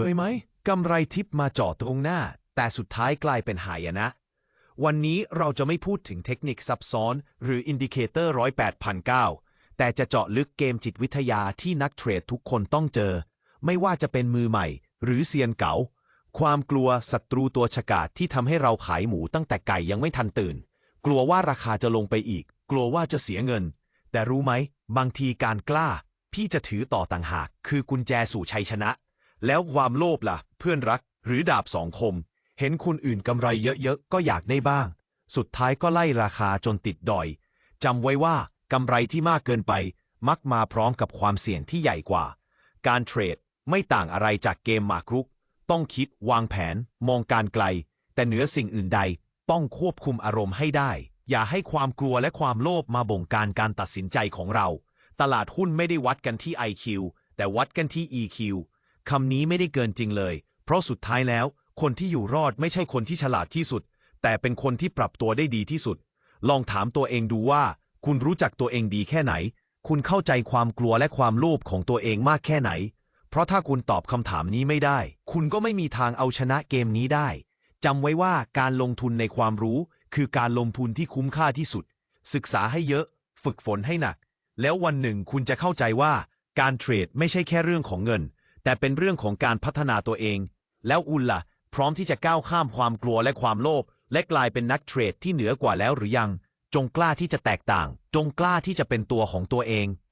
เคยไหมกำไรทิปมาเจาะตรงหน้า แต่สุดท้ายกลายเป็นหายนะ วันนี้เราจะไม่พูดถึงเทคนิคซับซ้อน หรืออินดิเคเตอร์ร้อยแปดพันเก้าแต่จะเจาะลึกเกมจิตวิทยาที่นักเทรดทุกคนต้องเจอ ไม่ว่าจะเป็นมือใหม่ หรือเซียนเก๋าความกลัวศัตรูตัวฉกาจที่ทำให้เราขายหมูตั้งแต่ไก่ยังไม่ทันตื่น กลัวว่าราคาจะลงไปอีก กลัวว่าจะเสียเงิน แต่รู้ไหม บางทีการกล้า พี่จะถือต่อต่างหาก คือกุญแจสู่ชัยชนะ แล้วความโลภล่ะ เพื่อนรักหรือดาบสองคม เห็นคนอื่นกำไรเยอะๆ ก็อยากได้บ้าง สุดท้ายก็ไล่ราคาจนติดดอยจำไว้ว่ากำไรที่มากเกินไป มักมาพร้อมกับความเสี่ยงที่ใหญ่กว่า การเทรดไม่ต่างอะไรจากเกมหมากรุก ต้องคิดวางแผน มองการไกล แต่เหนือสิ่งอื่นใด ต้องควบคุมอารมณ์ให้ได้ อย่าให้ความกลัวและความโลภมาบงการการตัดสินใจของเรา ตลาดหุ้นไม่ได้วัดกันที่ IQ แต่วัดกันที่ EQ คำนี้ไม่ได้เกินจริงเลย เพราะสุดท้ายแล้ว คนที่อยู่รอดไม่ใช่คนที่ฉลาดที่สุด แต่เป็นคนที่ปรับตัวได้ดีที่สุด ลองถามตัวเองดูว่า คุณรู้จักตัวเองดีแค่ไหน คุณเข้าใจความกลัวและความโลภของตัวเองมากแค่ไหน เพราะถ้าคุณตอบคำถามนี้ไม่ได้ คุณก็ไม่มีทางเอาชนะเกมนี้ได้จำไว้ว่าการลงทุนในความรู้ คือการลงทุนที่คุ้มค่าที่สุด ศึกษาให้เยอะ ฝึกฝนให้หนัก แล้ววันหนึ่งคุณจะเข้าใจว่า การเทรดไม่ใช่แค่เรื่องของเงิน แต่เป็นเรื่องของการพัฒนาตัวเอง แล้วอุลล่ะ พร้อมที่จะก้าวข้ามความกลัวและความโลภและกลายเป็นนักเทรดที่เหนือกว่าแล้วหรือยัง จงกล้าที่จะแตกต่าง จงกล้าที่จะเป็นตัวของตัวเอง